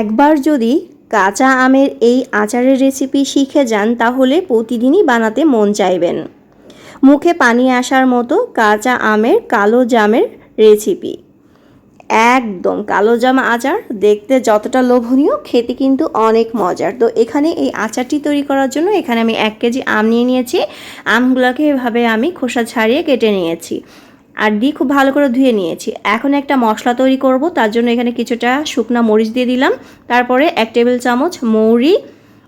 একবার যদি কাঁচা আমের এই আচারের রেসিপি শিখে যান, তাহলে প্রতিদিনই বানাতে মন চাইবেন। মুখে পানি আসার মতো কাঁচা আমের কালো জামের রেসিপি একদম কালো জাম আচার, দেখতে যতটা লোভনীয়, খেতে কিন্তু অনেক মজার। তো এখানে এই আচারটি তৈরি করার জন্য এখানে আমি এক কেজি আম নিয়ে নিয়েছি। আমগুলোকে এভাবে আমি খোসা ছাড়িয়ে কেটে নিয়েছি। আর দিয়ে খুব ভালো করে ধুয়ে নিয়েছি। এখন একটা মশলা তৈরি করব, তার জন্য এখানে কিছুটা শুকনা মরিচ দিয়ে দিলাম। তারপরে এক টেবিল চামচ মৌরি,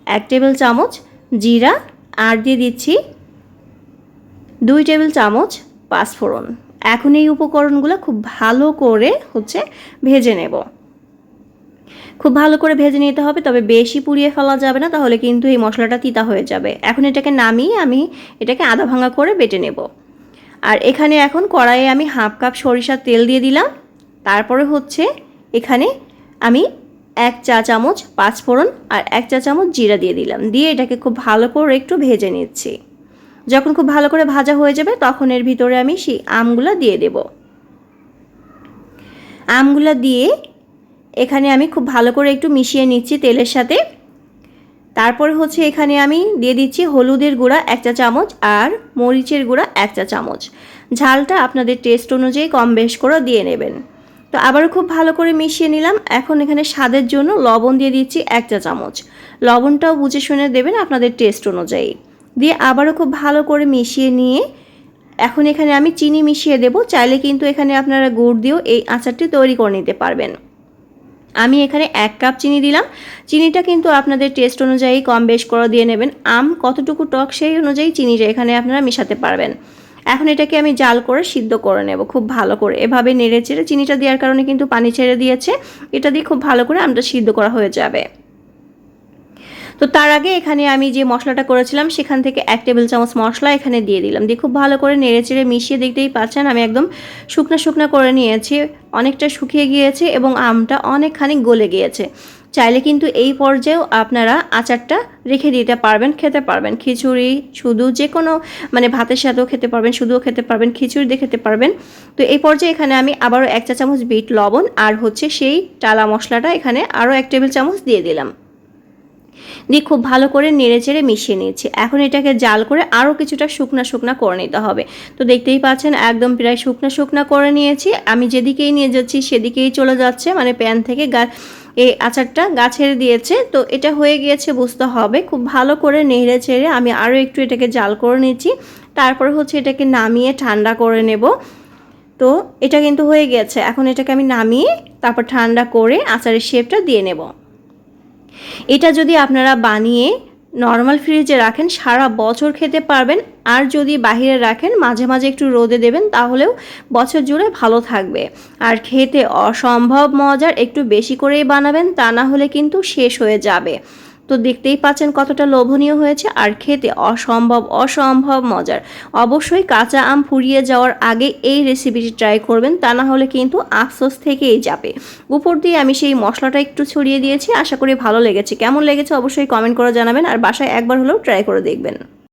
এক টেবিল চামচ জিরা, আর দিয়ে দিচ্ছি দুই টেবিল চামচ পাঁচফোড়ন। এখন এই উপকরণগুলো খুব ভালো করে হচ্ছে ভেজে নেব। খুব ভালো করে ভেজে নিতে হবে, তবে বেশি পুড়িয়ে ফেলা যাবে না, তাহলে কিন্তু এই মশলাটা তিতা হয়ে যাবে। এখন এটাকে নামিয়ে আমি এটাকে আধা ভাঙা করে বেটে নেব। আর এখানে এখন কড়াইয়ে আমি হাফ কাপ সরিষার তেল দিয়ে দিলাম। তারপরে হচ্ছে এখানে আমি এক চা চামচ পাঁচফোড়ন আর এক চা চামচ জিরা দিয়ে দিলাম। দিয়ে এটাকে খুব ভালো করে একটু ভেজে নিচ্ছি। যখন খুব ভালো করে ভাজা হয়ে যাবে তখন এর ভিতরে আমি সেই আমগুলো দিয়ে দেব। আমগুলো দিয়ে এখানে আমি খুব ভালো করে একটু মিশিয়ে নিচ্ছি তেলের সাথে। তারপরে হচ্ছে এখানে আমি দিয়ে দিচ্ছি হলুদের গুঁড়া এক চা চামচ আর মরিচের গুঁড়া এক চা চামচ। ঝালটা আপনাদের টেস্ট অনুযায়ী কম বেশ করে দিয়ে নেবেন। তো আবারও খুব ভালো করে মিশিয়ে নিলাম। এখন এখানে স্বাদের জন্য লবণ দিয়ে দিচ্ছি এক চা চামচ। লবণটাও বুঝে শুনে দেবেন আপনাদের টেস্ট অনুযায়ী। দিয়ে আবারও খুব ভালো করে মিশিয়ে নিয়ে এখন এখানে আমি চিনি মিশিয়ে দেব। চাইলে কিন্তু এখানে আপনারা গুড় দিয়েও এই আচারটি তৈরি করে নিতে পারবেন। আমি এখানে এক কাপ চিনি দিলাম। চিনিটা কিন্তু আপনাদের টেস্ট অনুযায়ী কম বেশ করে দিয়ে নেবেন। আম কতটুকু টক সেই অনুযায়ী চিনিটা এখানে আপনারা মেশাতে পারবেন। এখন এটাকে আমি জাল করে সিদ্ধ করে নেব খুব ভালো করে। এভাবে নেড়ে চেড়ে চিনিটা দেওয়ার কারণে কিন্তু পানি ছেড়ে দিয়েছে। এটা দিয়ে খুব ভালো করে আমটা সিদ্ধ করা হয়ে যাবে। তো তার আগে এখানে আমি যে মশলাটা করেছিলাম, সেখান থেকে এক টেবিল চামচ মশলা এখানে দিয়ে দিলাম। দিয়ে খুব ভালো করে নেড়ে চেড়ে মিশিয়ে দেখতেই পাচ্ছেন, আমি একদম শুকনো শুকনো করে নিয়েছি। অনেকটা শুকিয়ে গিয়েছে এবং আমটা অনেকখানি গলে গিয়েছে। চাইলে কিন্তু এই পর্যায়েও আপনারা আচারটা রেখে দিতে পারবেন, খেতে পারবেন। খিচুড়ি শুধু যে কোনো মানে ভাতের সাথেও খেতে পারবেন, শুধুও খেতে পারবেন, খিচুড়ি দিয়ে খেতে পারবেন। তো এই পর্যায়ে এখানে আমি আবারও এক চা চামচ বিট লবণ আর হচ্ছে সেই টালা মশলাটা এখানে আরও এক টেবিল চামচ দিয়ে দিলাম। দিয়ে খুব ভালো করে নেড়ে চেড়ে মিশিয়ে নিয়েছি। এখন এটাকে জাল করে আরও কিছুটা শুকনা শুকনা করে নিতে হবে। তো দেখতেই পাচ্ছেন একদম প্রায় শুকনা শুকনা করে নিয়েছি। আমি যেদিকেই নিয়ে যাচ্ছি সেদিকেই চলে যাচ্ছে। মানে প্যান থেকে গা এই আচারটা গা ছেড়ে দিয়েছে। তো এটা হয়ে গিয়েছে বুঝতে হবে। খুব ভালো করে নেড়ে ছেড়ে আমি আরও একটু এটাকে জাল করে নিচ্ছি। তারপর হচ্ছে এটাকে নামিয়ে ঠান্ডা করে নেব। তো এটা কিন্তু হয়ে গেছে এখন এটাকে আমি নামিয়ে তারপর ঠান্ডা করে আচারের শেপটা দিয়ে নেব। এটা যদি আপনারা বানিয়ে নর্মাল ফ্রিজে রাখেন, সারা বছর খেতে পারবেন। আর যদি বাহিরে রাখেন, মাঝে মাঝে একটু রোদে দেবেন, তাহলেও বছর জুড়ে ভালো থাকবে। আর খেতে অসম্ভব মজার, একটু বেশি করেই বানাবেন, তা না হলে কিন্তু শেষ হয়ে যাবে। তো দেখতেই পাচ্ছেন কতটা লোভনীয় হয়েছে আর খেতে অসম্ভব অসম্ভব মজার। অবশ্যই কাঁচা আম ফুরিয়ে যাওয়ার আগে এই রেসিপিটি ট্রাই করবেন, তা না হলে কিন্তু আফসোস থেকেই যাবে। উপর দিয়ে আমি সেই মশলাটা একটু ছড়িয়ে দিয়েছি, আশা করি ভালো লেগেছে। কেমন লেগেছে অবশ্যই কমেন্ট করে জানাবেন, আর বাসায় একবার হলেও ট্রাই করে দেখবেন।